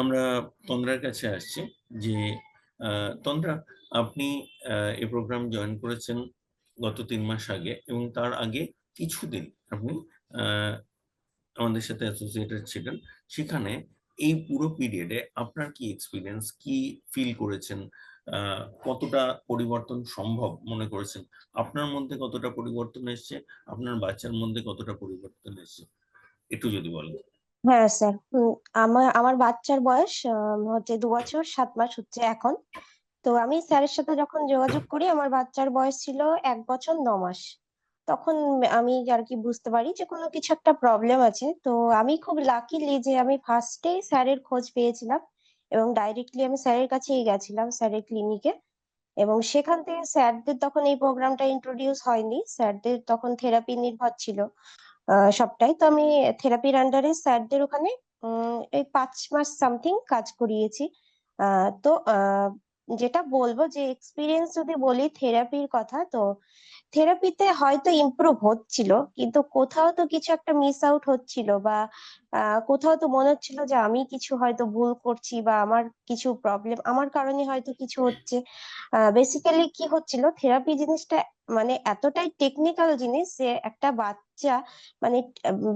আমরা তন্দ্রার কাছে আসছি যে তন্দ্রা, আপনি এই প্রোগ্রাম জয়েন করেছেন গত তিন মাস আগে এবং তার আগে কিছুদিন আপনি আমাদের সাথে অ্যাসোসিয়েটেড ছিলেন। সেখানে এই পুরো পিরিয়ডে আপনার কি এক্সপিরিয়েন্স কি ফিল করেছেন? কতটা পরিবর্তন সম্ভব মনে করেছেন? আপনার মধ্যে কতটা পরিবর্তন এসছে? আপনার বাচ্চার মধ্যে কতটা পরিবর্তন এসছে? একটু যদি বলেন। হ্যাঁ স্যার আমার আমার বাচ্চার বয়স হচ্ছে দু বছর, সাত মাস হচ্ছে এখন। তো আমি স্যারের সাথে যখন যোগাযোগ করি, আমার বাচ্চার বয়স ছিল এক বছর ন মাস। তখন আমি আর কি বুঝতে পারি যে কোনো কিছু একটা প্রবলেম আছে। তো আমি খুব লাকিলি যে আমি ফার্স্টেই স্যারের খোঁজ পেয়েছিলাম এবং ডাইরেক্টলি আমি স্যারের কাছেই গেছিলাম স্যারের ক্লিনিকে এবং সেখান থেকে স্যারদের তখন এই প্রোগ্রামটা ইন্ট্রোডিউস হয়নি। স্যারদের তখন থেরাপি নির্ভর ছিল। সবটাই। তো আমি থেরাপির আন্ডারে স্যারদের ওখানে এই পাঁচ মাস সামথিং কাজ করিয়েছি। তো যেটা বলব যে এক্সপিরিয়েন্স যদি বলি থেরাপির কথা, তো থেরাপিতে হয়তো ইমপ্রুভ হচ্ছিল, কিন্তু কোথাও তো কিছু একটা মিস আউট হচ্ছিল বা কোথাও তো মনে হচ্ছিল যে আমি কিছু হয়তো ভুল করছি বা আমার কিছু প্রবলেম আমার কারণে হয়তো কিছু হচ্ছে। বেসিক্যালি কি হচ্ছিল থেরাপি জিনিসটা মানে এতটাই টেকনিক্যাল জিনিস যে একটা বাচ্চা মানে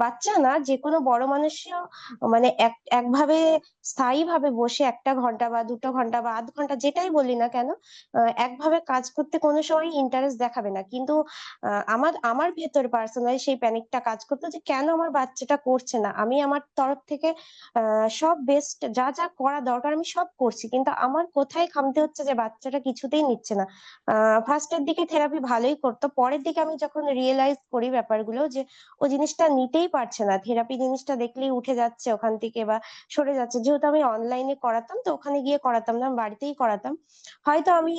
বাচ্চা না, যে কোনো বড় মানুষও মানে এক, একভাবে স্থায়ী ভাবে বসে একটা ঘণ্টা বা দুটো ঘণ্টা বা আধ ঘণ্টা যেটাই বলি না কেন একভাবে কাজ করতে কোনো সময় ইন্টারেস্ট দেখাবে না। কিন্তু আমার আমার ভেতর পার্সোনালি সেই প্যানিকটা কাজ করতো যে কেন আমার বাচ্চাটা করছে না? আমি আমার তরফ থেকে সব বেস্ট যা যা করা দরকার আমি সব করছি। কিন্তু আমার কোথায় খামতে হচ্ছে যে বাচ্চাটা কিছুতেই নিচ্ছে না। ফার্স্টের দিকে থেরাপি ভালোই করতো, পরের দিকে আমি যখন রিয়েলাইজ করি ব্যাপারগুলো যে ও জিনিসটা নিতেই পারছে না থেরাপি জিনিসটা দেখলেই উঠে যাচ্ছে ওখান থেকে বা সরে যাচ্ছে। যেহেতু আমি অনলাইনে করাতাম, তো ওখানে গিয়ে করাতাম না, বাড়িতেই করাতাম। হয়তো আমি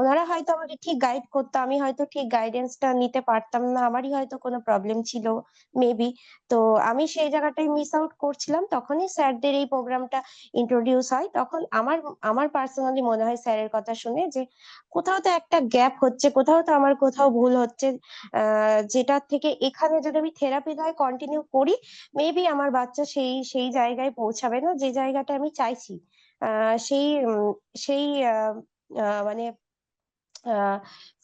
ওনারা হয়তো আমাকে ঠিক গাইড করতো, আমি হয়তো ঠিক গাইডেন্সটা নিতে পারতাম না, আমারই হয়তো কোনো প্রবলেম ছিল মেবি তো আমি সেই জায়গাটায় মিস আউট করছিলাম, তখনই স্যারদের এই প্রোগ্রামটা ইন্ট্রোডিউস হয়। তখন আমার আমার পার্সোনালি মনে হয় স্যারের কথা শুনে যে, কোথাও তো একটা গ্যাপ হচ্ছে, কোথাও তো আমার কোথাও ভুল হচ্ছে যেটা থেকে এখানে যদি আমি থেরাপি নয় কন্টিনিউ করি মেবি আমার বাচ্চা সেই সেই জায়গায় পৌঁছাবে না, যে জায়গাটা আমি চাইছি। সেই সেই মানে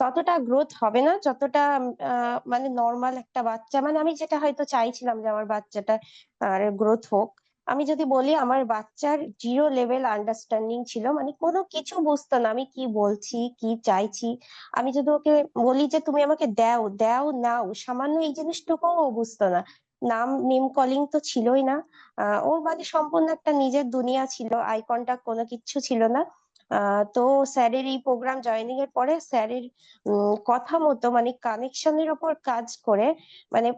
ততটা গ্রোথ হবে না, যতটা মানে নর্মাল একটা বাচ্চা মানে আমি যেটা হয়তো চাইছিলাম যে আমার বাচ্চাটা গ্রোথ হোক, আমি যদি বলি আমার বাচ্চার জিরো লেভেল আন্ডারস্ট্যান্ডিং ছিল মানে কোনো কিছু বুঝতো না, আমি কি বলছি, কি চাইছি, আমি যদি ওকে বলি যে তুমি আমাকে দাও দাও নাও, সামান্য এই জিনিসটুকুও ও বুঝতো না, নাম নেম কলিং তো ছিলই না ওর মানে সম্পূর্ণ একটা নিজের দুনিয়া ছিল আই কোনো কিচ্ছু ছিল না তো স্যারের এই প্রোগ্রাম জয়েনিং এর পরে স্যারের কথা মতো মানে কানেকশনের ওপর কাজ করে মানে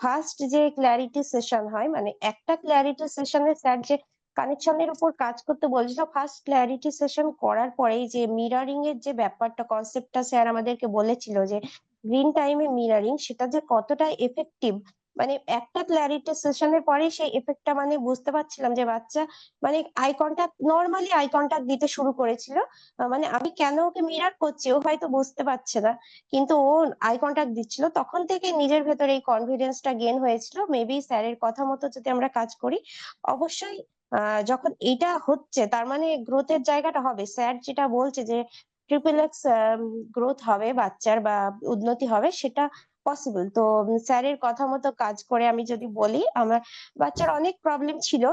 ফার্স্ট যে ক্ল্যারিটি সেশন হয় মানে একটা ক্ল্যারিটি সেশনে স্যার যে কানেকশনের উপর কাজ করতে বলছিল ফার্স্ট ক্ল্যারিটি সেশন করার পরেই যে মিরারিং এর যে ব্যাপারটা কনসেপ্টটা স্যার আমাদেরকে বলেছিল যে গ্রিন টাইমে মিরারিং সেটা যে কতটা এফেক্টিভ মানে একটা ক্ল্যারিটি সেশনের পরে সেই এফেক্টটা মানে বুঝতে পারছিলাম যে বাচ্চা মানে eye contact normally eye contact দিতে শুরু করেছিল। মানে আমি কেন ওকে মিরার করছি ও হয়তো বুঝতে পারছে না। কিন্তু ও আই কন্টাক্ট দিচ্ছিল। তখন থেকে নিজের ভেতরে এই কনফিডেন্সটা গেন হয়েছিল। মেবি স্যারের কথা মতো যদি আমরা কাজ করি, অবশ্যই যখন এটা হচ্ছে, তার মানে গ্রোথের জায়গাটা হবে। স্যার যেটা বলছে যে ট্রিপল এক্স গ্রোথ হবে বাচ্চার বা উন্নতি হবে, সেটা পসিবল তো স্যারের কথা মতো কাজ করে আমি যদি বলি, আমার বাচ্চার অনেক প্রবলেম ছিল।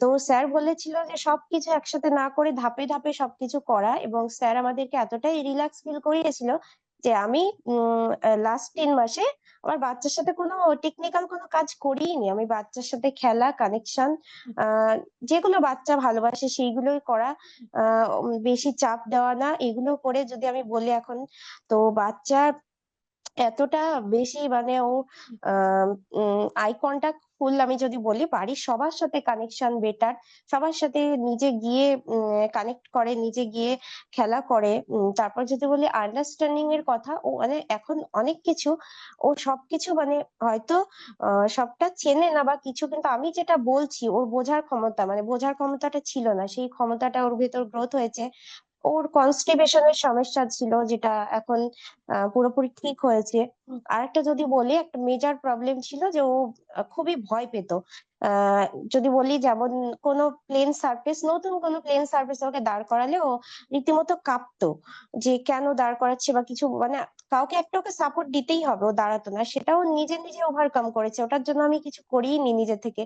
তো স্যার বলেছিল যে, সবকিছু একসাথে না করে ধাপে ধাপে সবকিছু করা এবং স্যার আমাদেরকে এতটাই রিল্যাক্স ফিল করিয়েছিল যে, আমি লাস্ট তিন মাসে আমার বাচ্চার সাথে কোনো টেকনিক্যাল কোনো কাজ করিনি। আমি বাচ্চার সাথে খেলা কানেকশন যেগুলো বাচ্চা ভালোবাসে সেইগুলোই করা বেশি চাপ দেওয়া না, এগুলো করে যদি আমি বলি এখন, তো বাচ্চার এতটা বেশি মানে ও আই কন্টাক্ট ফুল আমি যদি বলি, বাড়ির সবার সাথে কানেকশন বেটার সবার সাথে নিজে গিয়ে কানেক্ট করে, নিজে গিয়ে খেলা করে তারপর যদি বলি আন্ডারস্ট্যান্ডিং এর কথা, ও মানে এখন অনেক কিছু, ও সবকিছু মানে হয়তো সবটা চেনে না বা কিছু, কিন্তু আমি যেটা বলছি, ওর বোঝার ক্ষমতা মানে বোঝার ক্ষমতাটা ছিল না, সেই ক্ষমতাটা ওর ভেতর গ্রোথ হয়েছে ওর কনস্টিপেশনের সমস্যা ছিল, যেটা এখন পুরোপুরি ঠিক হয়েছে। আর একটা যদি বলি, একটা মেজর প্রবলেম ছিল যে ও খুবই ভয় পেত। যদি বলি যেমন কোনো প্লেন সারফেস নতুন কোনো প্লেন সারফেস ওকে দাঁড় করালে ও রীতিমতো কাঁপতো যে কেন দাঁড় করাচ্ছে বা কিছু মানে কাউকে একটা ওকে সাপোর্ট দিতেই হবে, ও দাঁড়াতো না। সেটাও নিজে নিজে ওভারকাম করেছে। ওটার জন্য আমি কিছু করিনি নিজে থেকে।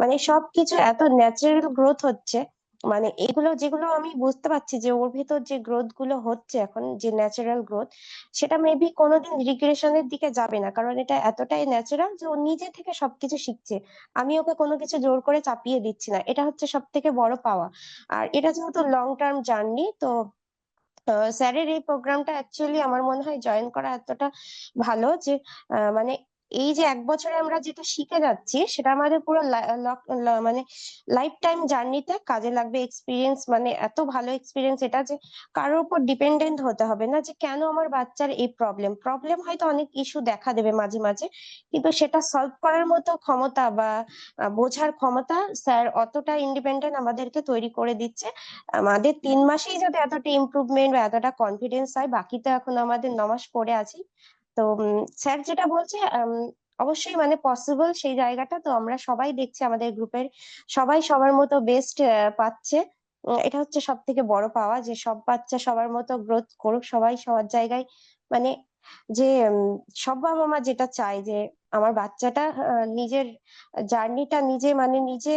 মানে সবকিছু এত ন্যাচারাল গ্রোথ হচ্ছে। মানে এগুলো যেগুলো আমি বুঝতে পারছি যে ওর ভেতর যে গ্রোথগুলো হচ্ছে এখন, যে ন্যাচারাল গ্রোথ সেটা মেবি কোনোদিন রিগ্রেশনের দিকে যাবে না। কারণ এটা এতটাই ন্যাচারাল যে ও নিজে থেকে সবকিছু শিখছে। আমি ওকে কোনো কিছু জোর করে চাপিয়ে দিচ্ছি না। এটা হচ্ছে সব থেকে বড় পাওয়া আর এটা যেহেতু লং টার্ম জার্নি তো স্যারের এই প্রোগ্রামটা অ্যাকচুয়ালি আমার মনে হয় জয়েন করা এতটা ভালো যে মানে এই যে এক বছরে আমরা যেটা শিখে যাচ্ছি, সেটা আমাদের পুরো মানে লাইফ টাইম জার্নিতে কাজে লাগবে এক্সপিরিয়েন্স মানে এত ভালো এক্সপিরিয়েন্স এটা যে কারোর উপর ডিপেন্ডেন্ট হতে হবে না যে কেন আমার বাচ্চার এই প্রবলেম প্রবলেম হয়তো অনেক ইস্যু দেখা দেবে মাঝে মাঝে, কিন্তু সেটা সলভ করার মতো ক্ষমতা বা বোঝার ক্ষমতা স্যার অতটা ইন্ডিপেন্ডেন্ট আমাদেরকে তৈরি করে দিচ্ছে। আমাদের তিন মাসেই যাতে এতটা ইমপ্রুভমেন্ট বা এতটা কনফিডেন্স হয়, বাকি তো এখন আমাদের নমাস পড়ে আছি তো স্যার যেটা বলছে অবশ্যই মানে পসিবল সেই জায়গাটা। তো আমরা সবাই দেখছি আমাদের গ্রুপের সবাই সবার মতো বেস্ট পাচ্ছে। এটা হচ্ছে সব থেকে বড় পাওয়া যে সব বাচ্চা সবার মতো গ্রোথ করুক, সবাই সবার জায়গায় মানে যে সব বাবা মা যেটা চায় যে আমার বাচ্চাটা নিজের জার্নিটা নিজে মানে নিজে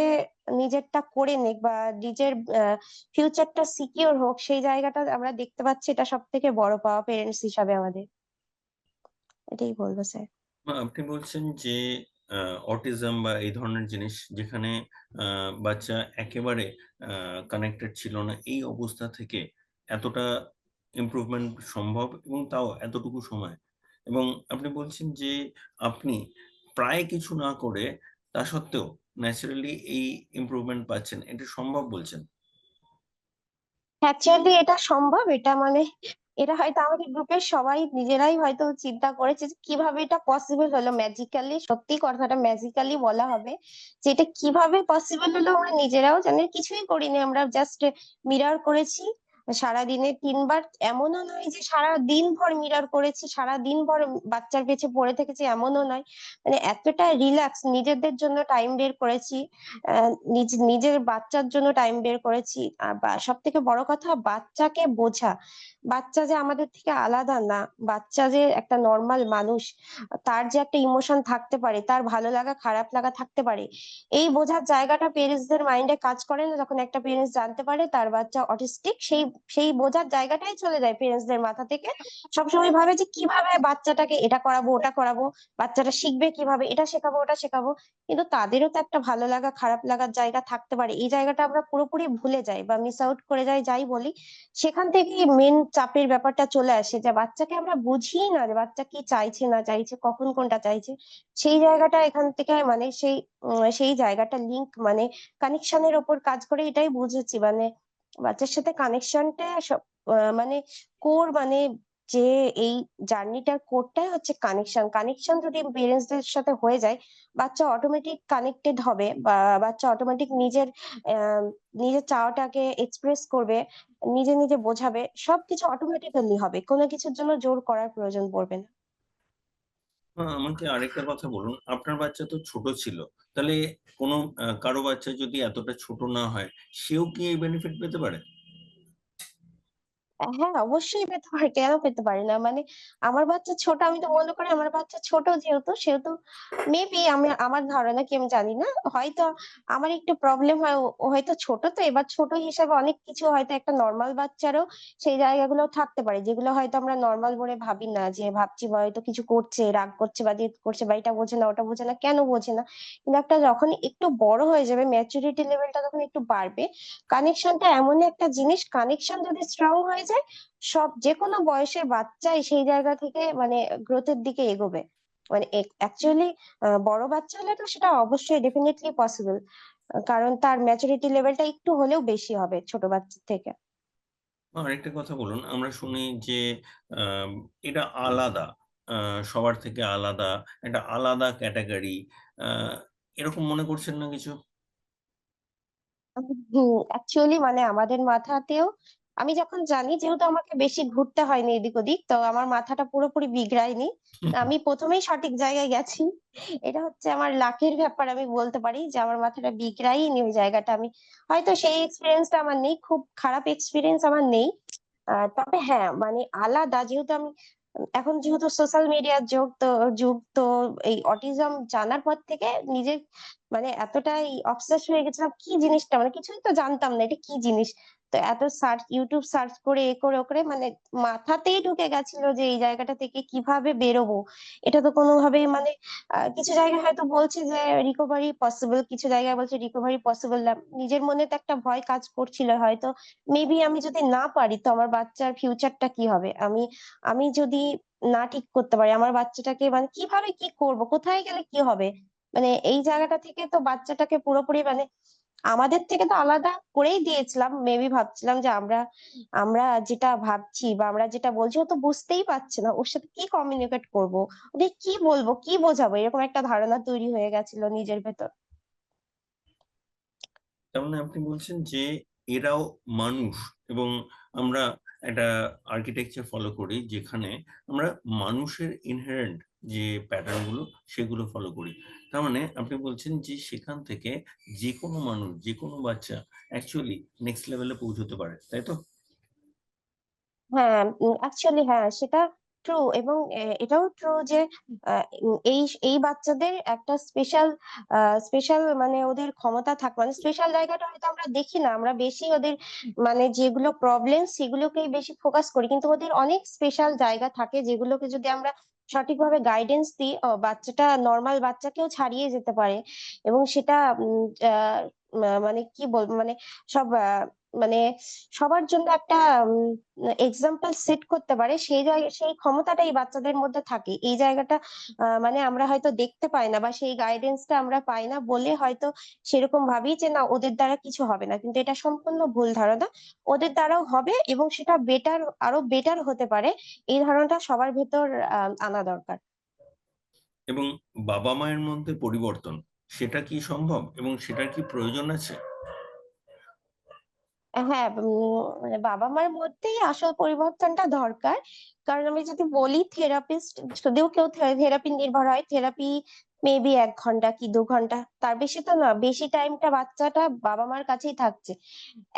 নিজেরটা করে নিক বা নিজের ফিউচারটা সিকিওর হোক, সেই জায়গাটা আমরা দেখতে পাচ্ছি। এটা সব থেকে বড় পাওয়া পেরেন্টস হিসাবে আমাদের। এটাই বলব স্যার আপনি বলছেন যে অটিজম বা এই ধরনের জিনিস যেখানে বাচ্চা একেবারে কানেক্টেড ছিল না এই অবস্থা থেকে এতটা ইমপ্রুভমেন্ট সম্ভব এবং তাও এতটুকু সময়। এবং আপনি বলছেন যে আপনি প্রায় কিছু না করে তা সত্ত্বেও ন্যাচারালি এই ইমপ্রুভমেন্ট পাচ্ছেন। এটা সম্ভব বলছেন? অ্যাকচুয়ালি এটা সম্ভব এটা মানে এটা হয়তো আমাদের গ্রুপের সবাই নিজেরাই হয়তো চিন্তা করেছে যে কীভাবে এটা পসিবল হলো ম্যাজিক্যালি সত্যি কথাটা ম্যাজিক্যালি বলা হবে যে এটা কীভাবে পসিবল হলো আমরা নিজেরাও জানি, কিছুই করিনি, আমরা জাস্ট মিরর করেছি। সারাদিনে তিনবার এমনও নয় যে সারা দিন ভর মিরর করেছি সারা দিন ভর বাচ্চার পেছে পড়ে থেকেছি এমনও নয়। মানে এতটা রিল্যাক্স নিজেদের জন্য টাইম বের করেছি নিজ, নিজের বাচ্চার জন্য টাইম বের করেছি। সব থেকে বড় কথা, বাচ্চাকে বোঝা। বাচ্চা যে আমাদের থেকে আলাদা না, বাচ্চা যে একটা নর্মাল মানুষ, তার যে একটা ইমোশন থাকতে পারে, তার ভালো লাগা, খারাপ লাগা থাকতে পারে, এই বোঝার জায়গাটা পেরেন্টস দের মাইন্ডে কাজ করে না। যখন একটা পেরেন্টস জানতে পারে, তার বাচ্চা অটিস্টিক সেই সেই বোঝার জায়গাটাই চলে যায় পেরেন্টস দের মাথা থেকে। সবসময় ভাবে যে কীভাবে বাচ্চাটাকে এটা করাবো, ওটা করাবো, বাচ্চাটা শিখবে কীভাবে, এটা শেখাবো, ওটা শেখাবো। কিন্তু তাদেরও তো একটা ভালো লাগা, খারাপ লাগার জায়গা থাকতে পারে। এই জায়গাটা আমরা পুরোপুরি ভুলে যাই বা মিস আউট করে যাই যাই বলি, সেখান থেকেই মেন চাপের ব্যাপারটা চলে আসে যে বাচ্চাকে আমরা বুঝিই না যে বাচ্চা কি চাইছে, না চাইছে, কখন কোনটা চাইছে। সেই জায়গাটা এখান থেকে মানে সেই সেই জায়গাটা লিংক মানে কানেকশনের ওপর কাজ করে এটাই বুঝেছি। মানে বাচ্চার সাথে কানেকশনটা মানে কোর মানে যে এই জার্নিটার কোরটাই হচ্ছে কানেকশন কানেকশন যদি দের সাথে হয়ে যায়, বাচ্চা অটোমেটিক কানেক্টেড হবে বা বাচ্চা অটোমেটিক নিজের নিজের চাওয়াটাকে এক্সপ্রেস করবে, নিজে নিজে বোঝাবে, সবকিছু অটোমেটিক্যালি হবে। কোনো কিছুর জন্য জোর করার প্রয়োজন পড়বে না। আমাকে আরেকটা কথা বলুন। আপনার বাচ্চা তো ছোট ছিল। তাহলে কোনো কারও বাচ্চা যদি এতটা ছোট না হয়, সেও কি এই বেনিফিট পেতে পারে? হ্যাঁ অবশ্যই পেতে পারে কেন পেতে পারে না। মানে আমার বাচ্চা ছোট, আমি তো মনে করি আমার বাচ্চা ছোট যেহেতু, সেহেতু মেবি আমি, আমার ধারণা কি আমি জানি না। হয়তো আমার একটু প্রবলেম হয় হয়তো ছোট তো, এবার ছোট হিসাবে অনেক কিছু হয়তো একটা নর্মাল বাচ্চারও সেই জায়গাগুলো থাকতে পারে, যেগুলো হয়তো আমরা নর্মাল বলে ভাবি না, যে ভাবছি বা হয়তো কিছু করছে, রাগ করছে বা জেদ করছে বা এটা বোঝে না, ওটা বোঝে না, কেন বোঝে না? কিন্তু একটা যখন একটু বড় হয়ে যাবে ম্যাচুরিটি লেভেলটা যখন একটু বাড়বে কানেকশনটা এমন একটা জিনিস কানেকশন যদি স্ট্রং হয়ে যায় সব যে কোনো বয়সের বাচ্চাই সেই জায়গা থেকে মানে গ্রোথের দিকে এগোবে। মানে অ্যাকচুয়ালি বড় বাচ্চা হলে তো সেটা অবশ্যই ডেফিনেটলি পসিবল কারণ তার ম্যাচুরিটি লেভেলটা একটু হলেও বেশি হবে ছোট বাচ্চার থেকে। আরেকটা কথা বলুন আমরা শুনি যে এটা আলাদা সবার থেকে আলাদা একটা আলাদা ক্যাটাগরি এরকম মনে করছেন না কিছু? হুম অ্যাকচুয়ালি মানে আমাদের মাথাতেও আমি যখন জানি যেহেতু আমাকে বেশি ঘুরতে হয়নি এদিক ওদিক তো আমার মাথাটা পুরোপুরি বিগড়ায়নি। আমি প্রথমেই সঠিক জায়গায় গেছি। এটা হচ্ছে আমার লাকের ব্যাপার আমি বলতে পারি যে আমার মাথাটা বিগড়াইনি ওই জায়গাটা। আমি হয়তো সেই এক্সপিরিয়েন্সটা আমার নেই খুব খারাপ এক্সপিরিয়েন্স আমার নেই। তবে হ্যাঁ মানে আলাদা যেহেতু আমি এখন যেহেতু সোশ্যাল মিডিয়ার যুগ তো যুগ তো এই অটিজম জানার পর থেকে নিজের মানে এতটাই অবসেস হয়ে গেছিলাম কি জিনিসটা? মানে কিছুই তো জানতাম না এটা কি জিনিস? তো এত সার্চ ইউটিউব সার্চ করে, এ করে, ও করে মানে মাথাতেই ঢুকে গেছিল যে এই জায়গাটা থেকে কীভাবে বেরোবো। এটা তো কোনোভাবেই মানে কিছু জায়গায় হয়তো বলছে যে রিকভারি পসিবল কিছু জায়গায় বলছে রিকভারি পসিবল না। নিজের মনে তো একটা ভয় কাজ করছিল হয়তো। মেবি আমি যদি না পারি, তো আমার বাচ্চার ফিউচারটা কি হবে? আমি আমি যদি না ঠিক করতে পারি, আমার বাচ্চাটাকে মানে কীভাবে কি করব? কোথায় গেলে কি হবে? মানে এই জায়গাটা থেকে তো বাচ্চাটাকে পুরোপুরি মানে আমাদের থেকে তো আলাদা করেই দিয়েছিলাম। মেবি ভাবছিলাম যে আমরা আমরা যেটা ভাবছি বা আমরা যেটা বলছি ও তো বুঝতেই পারছে না। ওর সাথে কি কমিউনিকেট করব? ওকে কি বলব? কি বোঝাবো? এরকম একটা ধারণা তৈরি হয়ে গেছিল নিজের ভেতর। তার মানে আপনি বলছেন যে এরাও মানুষ এবং আমরা একটা আর্কিটেকচার ফলো করি যেখানে আমরা মানুষের ইনহেরেন্ট যে প্যাটার্নগুলো সেগুলো ফলো করি। তার মানে আপনি বলছেন যে সেখান থেকে যে কোনো মানুষ যে কোনো বাচ্চা অ্যাকচুয়ালি নেক্সট লেভেলে পৌঁছতে পারে, তাই তো? হ্যাঁ অ্যাকচুয়ালি হ্যাঁ সেটা ট্রু এবং এটাও ট্রু যে এই এই বাচ্চাদের একটা স্পেশাল স্পেশাল মানে ওদের ক্ষমতা থাকে মানে স্পেশাল জায়গাটা হয়তো আমরা দেখি না, আমরা বেশি ওদের মানে যেগুলো প্রবলেম সেগুলোকেই বেশি ফোকাস করি, কিন্তু ওদের অনেক স্পেশাল জায়গা থাকে যেগুলোকে যদি আমরা সঠিকভাবে গাইডেন্স দিই বাচ্চাটা নর্মাল বাচ্চাকেও ছাড়িয়ে যেতে পারে এবং সেটা মানে কি বলব মানে সব মানে সবার জন্য একটা এক্সাম্পল সেট করতে পারে। সেই জায়গা সেই ক্ষমতাটা এই বাচ্চাদের মধ্যে থাকে। এই জায়গাটা মানে আমরা হয়তো দেখতে পাই না বা সেই গাইডেন্সটা আমরা পাই না বলে হয়তো সেরকম ভাবি যে না, ওদের দ্বারা কিছু হবে না। কিন্তু এটা সম্পূর্ণ ভুল ধারণা। ওদের দ্বারাও হবে এবং সেটা বেটার আরও বেটার হতে পারে। এই ধারণাটা সবার ভেতর আনা দরকার। এবং বাবা মায়ের মধ্যে পরিবর্তন, সেটা কি সম্ভব এবং সেটার কি প্রয়োজন আছে? হ্যাঁ মানে বাবা মার মধ্যেই আসল পরিবর্তনটা দরকার। কারণ আমি যদি বলি, থেরাপিস্ট, যদিও কেউ থেরাপি নির্ভর হয়, থেরাপি মেবি এক ঘণ্টা কি দু ঘণ্টা, তার বেশি তো না, বেশি টাইমটা বাচ্চাটা বাবা মার কাছেই থাকছে।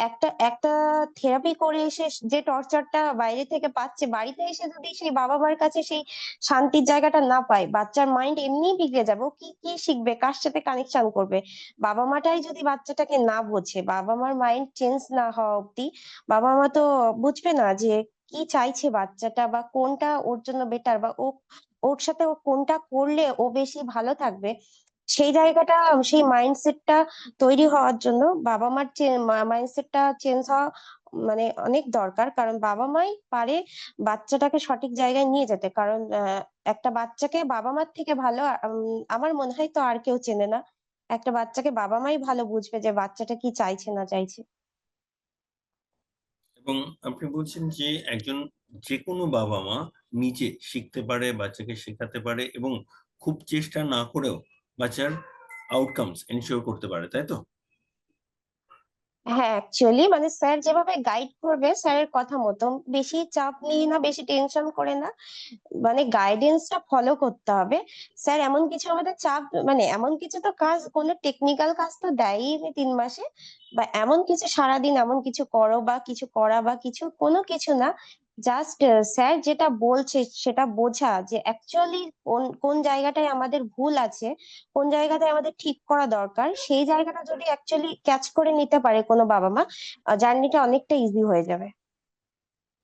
একটা একটা থেরাপি করে এসে যে টর্চারটা বাইরে থেকে পাচ্ছে, বাড়িতে এসে যদি সেই বাবা মার কাছে সেই শান্তির জায়গাটা না পায়, বাচ্চার মাইন্ড এমনিই বিগড়ে যাবে। কি কি শিখবে, কার সাথে কানেকশন করবে? বাবা মাটাই যদি বাচ্চাটাকে না বোঝে, বাবা মার মাইন্ড চেঞ্জ না হওয়া অব্দি বাবা মা তো বুঝবে না যে কি চাইছে বাচ্চাটা বা কোনটা ওর জন্য বেটার বা ও ওর সাথে ও কোনটা করলে ও বেশি ভালো থাকবে, সেই জায়গাটা, সেই মাইন্ডসেটটা তৈরি হওয়ার জন্য বাবা মার মাইন্ডসেটটা চেঞ্জ হওয়া মানে অনেক দরকার। কারণ বাবা মাই পারে বাচ্চাটাকে সঠিক জায়গায় নিয়ে যেতে। কারণ একটা বাচ্চাকে বাবা মার থেকে ভালো আমার মনে হয় তো আর কেউ চেনে না। একটা বাচ্চাকে বাবা মাই ভালো বুঝবে যে বাচ্চাটা কি চাইছে না চাইছে। এবং আপনি বলছেন যে একজন যে কোনো বাবা মা নিজে শিখতে পারে, বাচ্চাকে শেখাতে পারে এবং খুব চেষ্টা না করেও বাচ্চার আউটকামস এনশিওর করতে পারে, তাই তো? হ্যাঁ অ্যাকচুয়ালি মানে স্যার যেভাবে গাইড করবে, স্যারের কথা মতো বেশি চাপ নিয়ে না, বেশি টেনশন করে না। মানে গাইডেন্সটা ফলো করতে হবে। স্যার এমন কিছু আমাদের চাপ মানে এমন কিছু তো কাজ, কোনো টেকনিক্যাল কাজ তো দেয়ই তিন মাসে। বা এমন কিছু সারাদিন এমন কিছু করো বা কিছু করা বা কিছু কোনো কিছু না জাস্ট স্যার যেটা বলছে, সেটা বোঝা যে অ্যাকচুয়ালি কোন কোন জায়গাটায় আমাদের ভুল আছে, কোন জায়গাটায় আমাদের ঠিক করা দরকার, সেই জায়গাটা যদি অ্যাকচুয়ালি ক্যাচ করে নিতে পারে কোনো বাবা মা জার্নিটা অনেকটা ইজি হয়ে যাবে।